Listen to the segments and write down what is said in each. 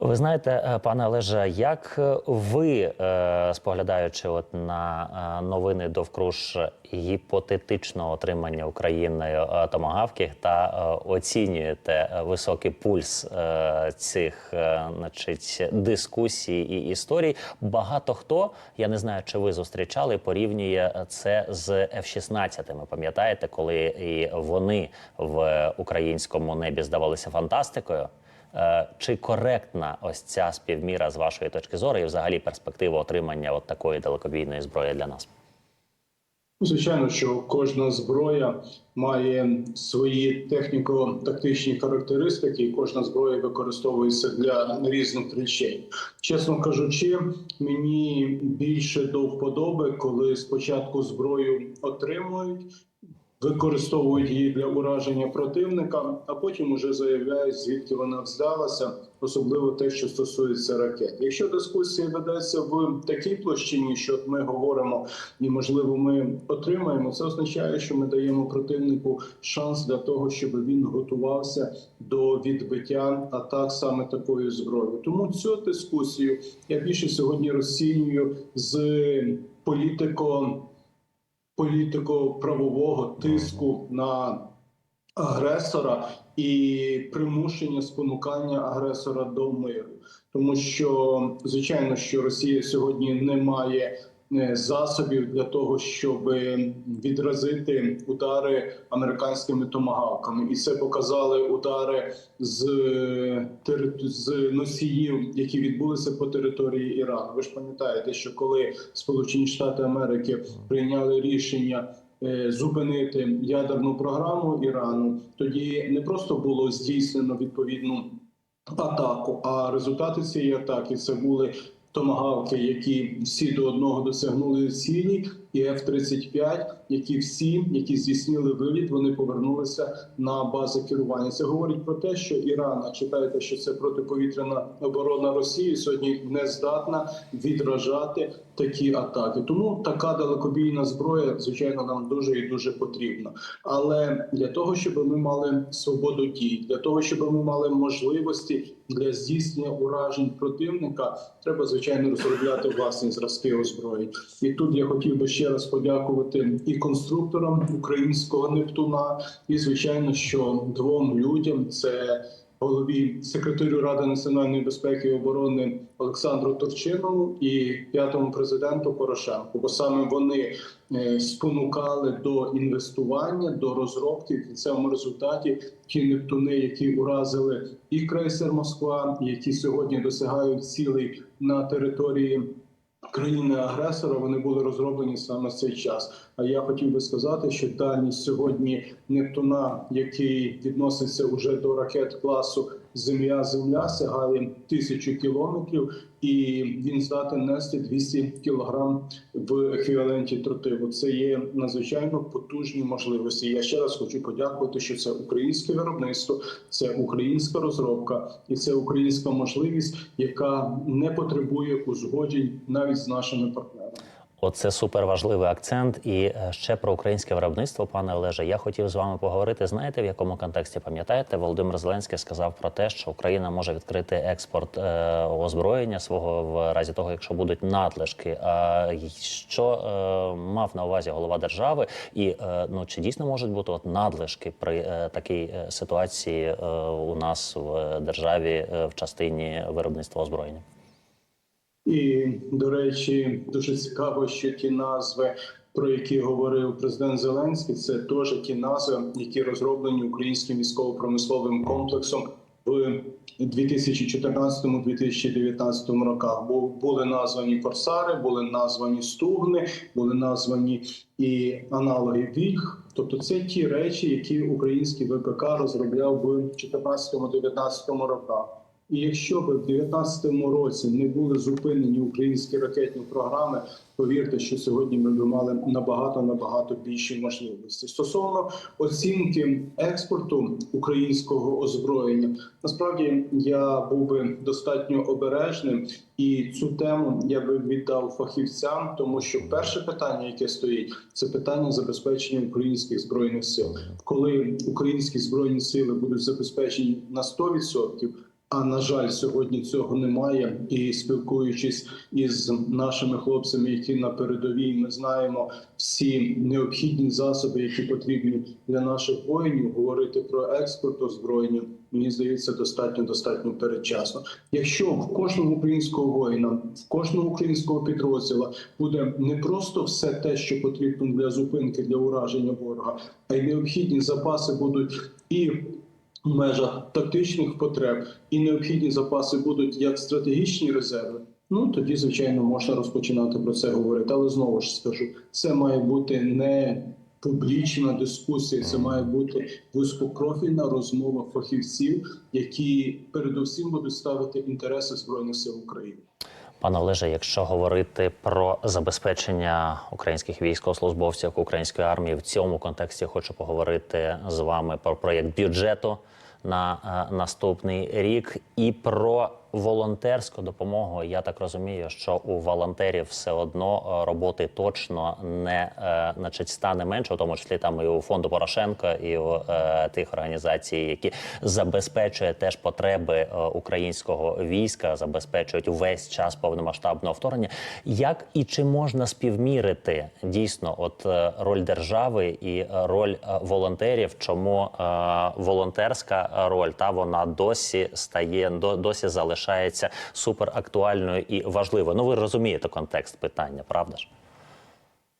Ви знаєте, е, пане Олеже, як е, ви, е, споглядаючи от на новини довкруж гіпотетичного отримання Україною томагавків та оцінюєте високий пульс цих значить, дискусій і історій, багато хто, я не знаю, чи ви зустрічали, порівнює це з F-16. Пам'ятаєте, коли і вони в українському небі здавалися фантастикою? Е, Чи коректна ось ця співміра з вашої точки зору і взагалі перспектива отримання от такої далекобійної зброї для нас? Ну, Звичайно, що кожна зброя має свої техніко-тактичні характеристики, і кожна зброя використовується для різних речей. Чесно кажучи, мені більше до вподоби, коли спочатку зброю отримують. Використовують її для ураження противника, а потім уже заявляють, звідки вона здалася, особливо те, що стосується ракет. Якщо дискусія ведеться в такій площині, що ми говоримо, і можливо ми отримаємо, це означає, що ми даємо противнику шанс для того, щоб він готувався до відбиття атак саме такою зброєю. Тому цю дискусію я більше сьогодні розцінюю з політико політико-правового тиску на агресора і примушення спонукання агресора до миру, тому що звичайно, що Росія сьогодні не має засобів для того, щоб відразити удари американськими томагавками, і це показали удари з, з носіїв, які відбулися по території Ірану. Ви ж пам'ятаєте, що коли Сполучені Штати Америки прийняли рішення. е, Зупинити ядерну програму Ірану тоді не просто було здійснено відповідну атаку, а результати цієї атаки це були томагавки, які всі до одного досягнули цілі, і F-35, які всі, які здійснили виліт, вони повернулися на бази керування. Це говорить про те, що Іран, читаєте, що це протиповітряна оборона Росії сьогодні не здатна відражати такі атаки. Тому така далекобійна зброя, звичайно, нам дуже і дуже потрібна. Але для того, щоб ми мали свободу дій, для того, щоб ми мали можливості для здійснення уражень противника, треба звичайно розробляти власні зразки озброєнь. І тут я хотів би ще раз подякувати і конструкторам українського Нептуна, і звичайно, що двом людям це. Голові секретарю Ради національної безпеки і оборони Олександру Турчинову і п'ятому президенту Порошенку, бо саме вони е, спонукали до інвестування, до розробки в кінцевому результаті ті нептуни, які уразили і крейсер Москва, які сьогодні досягають цілей на території країни-агресора, вони були розроблені саме в цей час. А я хотів би сказати, що дальність сьогодні Нептуна, який відноситься уже до ракет класу Земля-Земля, сягає тисячу кілометрів, і він здатен нести 200 кілограм в еквіваленті тротилу. Це є надзвичайно потужні можливості. Я ще раз хочу подякувати, що це українське виробництво, це українська розробка і це українська можливість, яка не потребує узгоджень навіть з нашими партнерами. Оце супер важливий акцент. І е, ще про українське виробництво, пане Олеже. Я хотів з вами поговорити. Знаєте, в якому контексті пам'ятаєте? Володимир Зеленський сказав про те, що Україна може відкрити експорт е, озброєння свого в разі того, якщо будуть надлишки. А що е, мав на увазі голова держави, і е, ну чи дійсно можуть бути от надлишки при е, такій е, ситуації е, у нас в державі е, в частині виробництва озброєння? І до речі, дуже цікаво, що ті назви, про які говорив президент Зеленський, це теж ті назви, які розроблені українським військово-промисловим комплексом в 2014-2019 роках. Бо були названі корсари, були названі стугни, були названі і аналоги вільх. Тобто, це ті речі, які український ВПК розробляв в 2014-2019 роках. І якщо б в 2019 році не були зупинені українські ракетні програми, повірте, що сьогодні ми б мали набагато набагато більші можливості. Стосовно оцінки експорту українського озброєння, насправді я був би достатньо обережним, і цю тему я би віддав фахівцям, тому що перше питання, яке стоїть, це питання забезпечення українських збройних сил. Коли українські збройні сили будуть забезпечені на 100%, А на жаль, сьогодні цього немає. І спілкуючись із нашими хлопцями, які на передовій, ми знаємо всі необхідні засоби, які потрібні для наших воїнів. Говорити про експорт озброєння, мені здається, достатньо достатньо передчасно. Якщо в кожного українського воїна, в кожного українського підрозділа буде не просто все те, що потрібно для зупинки для ураження ворога, а й необхідні запаси будуть і межах тактичних потреб, і необхідні запаси будуть як стратегічні резерви. Ну тоді, звичайно, можна розпочинати про це говорити. Але знову ж скажу, це має бути не публічна дискусія, це має бути вузькопрофільна розмова фахівців, які передусім будуть ставити інтереси збройних сил України. Пане Олеже, якщо говорити про забезпечення українських військовослужбовців української армії, в цьому контексті хочу поговорити з вами про проєкт бюджету на е, наступний рік. І про волонтерську допомогу. Я так розумію, що у волонтерів все одно е, роботи точно не е, значить стане менше, у тому числі там і у фонду Порошенка, і у е, тих організацій, які забезпечує теж потреби е, українського війська, забезпечують увесь час повномасштабного вторгнення. Як і чи можна співмірити дійсно от роль держави і роль волонтерів? Чому е, волонтерська роль та вона досі стає до- досі залишається суперактуальною і важливою? Ну ви розумієте контекст питання, правда ж?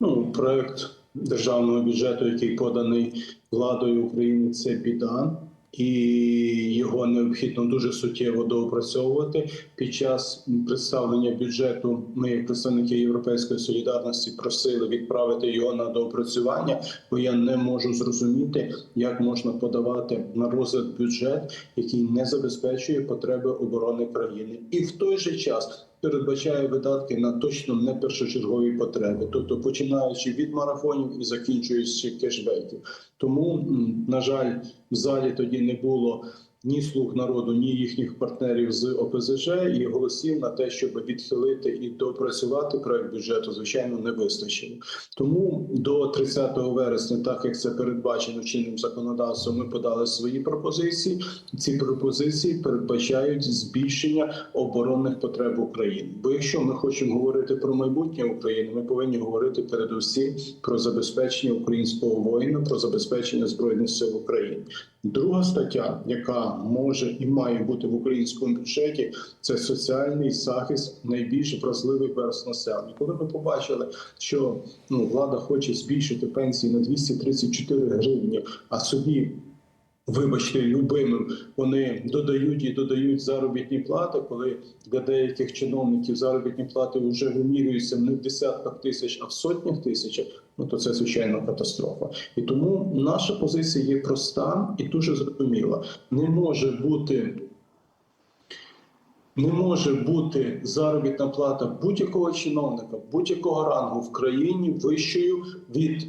Ну, проект державного бюджету, який поданий владою України, це біда, і його необхідно дуже суттєво доопрацьовувати. Під час представлення бюджету ми, як представники Європейської солідарності, просили відправити його на доопрацювання, бо я не можу зрозуміти, як можна подавати на розгляд бюджет, який не забезпечує потреби оборони країни, і в той же час передбачає видатки на точно не першочергові потреби, тобто починаючи від марафонів і закінчуючи кешбеків. Тому, на жаль, в залі тоді не було. Ні слуг народу, ні їхніх партнерів з ОПЗЖ і голосів на те, щоб відхилити і допрацювати проект бюджету, звичайно, не вистачило. Тому до 30 вересня, так як це передбачено чинним законодавством, ми подали свої пропозиції. Ці пропозиції передбачають збільшення оборонних потреб України. Бо якщо ми хочемо говорити про майбутнє України, ми повинні говорити передусім про забезпечення українського воїна, про забезпечення збройних сил України. Друга стаття, яка може і має бути в українському бюджеті, це соціальний захист найбільш вразливих верст населення. Коли ми побачили, що ну влада хоче збільшити пенсії на 234 гривні, а собі Вибачте, любимим вони додають і додають заробітні плати, коли для деяких чиновників заробітні плати вже вимірюються не в десятках тисяч, а в сотнях тисяч. Ну то це звичайно катастрофа. І тому наша позиція є проста і дуже зрозуміла. Не може бути. Не може бути заробітна плата будь-якого чиновника, будь-якого рангу в країні вищою від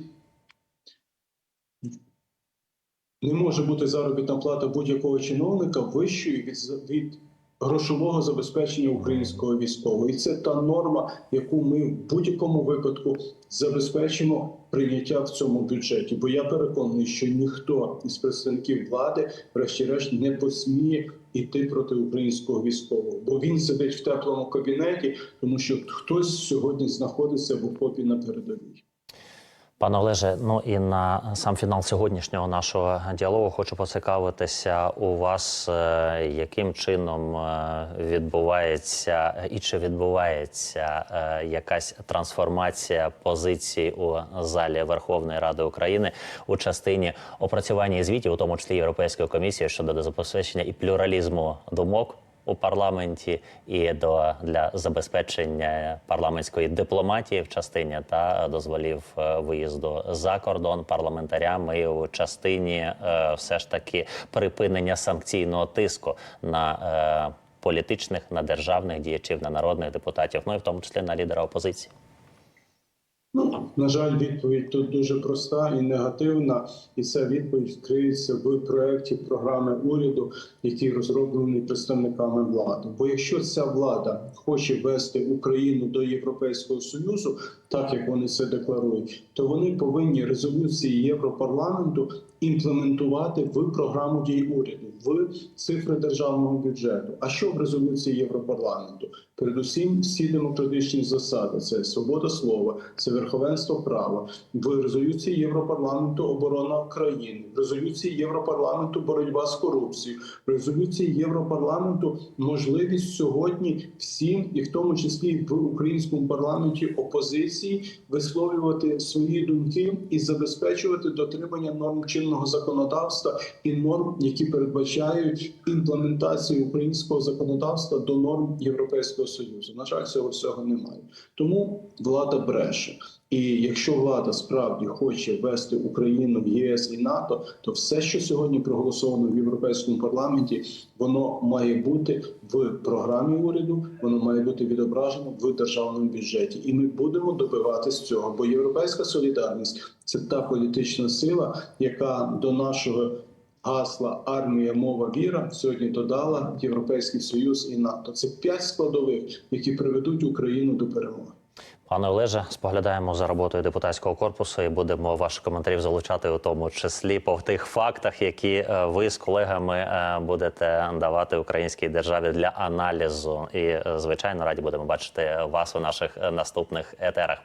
не може бути заробітна плата будь-якого чиновника вищою від, від грошового забезпечення українського військового. І це та норма, яку ми в будь-якому випадку забезпечимо прийняття в цьому бюджеті. Бо я переконаний, що ніхто із представників влади, врешті-решт, не посміє іти проти українського військового, бо він сидить в теплому кабінеті, тому що хтось сьогодні знаходиться в окопі на передовій. Пане Олеже, ну і на сам фінал сьогоднішнього нашого діалогу хочу поцікавитися у вас, е, яким чином е, відбувається і чи відбувається е, якась трансформація позицій у залі Верховної Ради України у частині опрацювання звітів, у тому числі Європейської комісії щодо забезпечення і плюралізму думок у парламенті і до для забезпечення парламентської дипломатії в частині та дозволів е, виїзду за кордон парламентарям і у частині е, все ж таки припинення санкційного тиску на е, політичних, на державних діячів, на народних депутатів, ну і в тому числі на лідера опозиції. Ну На жаль, відповідь тут дуже проста і негативна, і ця відповідь криється в проєкті програми уряду, який розроблений представниками влади. Бо якщо ця влада хоче вести Україну до Європейського союзу, так як вони це декларують, то вони повинні резолюції Європарламенту імплементувати в програму дій уряду, в цифри державного бюджету. А що в резолюції Європарламенту? Передусім, всі демократичні засади: це свобода слова, це верховенство права. В резолюції Європарламенту оборона країни, в резолюції Європарламенту боротьба з корупцією, в резолюції Європарламенту можливість сьогодні всім, і в тому числі в українському парламенті опозиції, висловлювати свої думки і забезпечувати дотримання норм чинного законодавства і норм, які передбачають імплементацію українського законодавства до норм Європейського союзу. На жаль, цього всього немає. Тому влада бреше. І якщо влада справді хоче вести Україну в ЄС і НАТО, то все, що сьогодні проголосовано в європейському парламенті, воно має бути в програмі уряду, воно має бути відображено в державному бюджеті, і ми будемо добиватись цього. Бо європейська солідарність це та політична сила, яка до нашого гасла армія, мова, віра сьогодні додала Європейський Союз і НАТО. Це п'ять складових, які приведуть Україну до перемоги. Пане Олеже, споглядаємо за роботою депутатського корпусу і будемо ваших коментарів залучати у тому числі по тих фактах, які е, ви з колегами е, будете давати українській державі для аналізу. І е, звичайно раді будемо бачити вас у наших наступних етерах.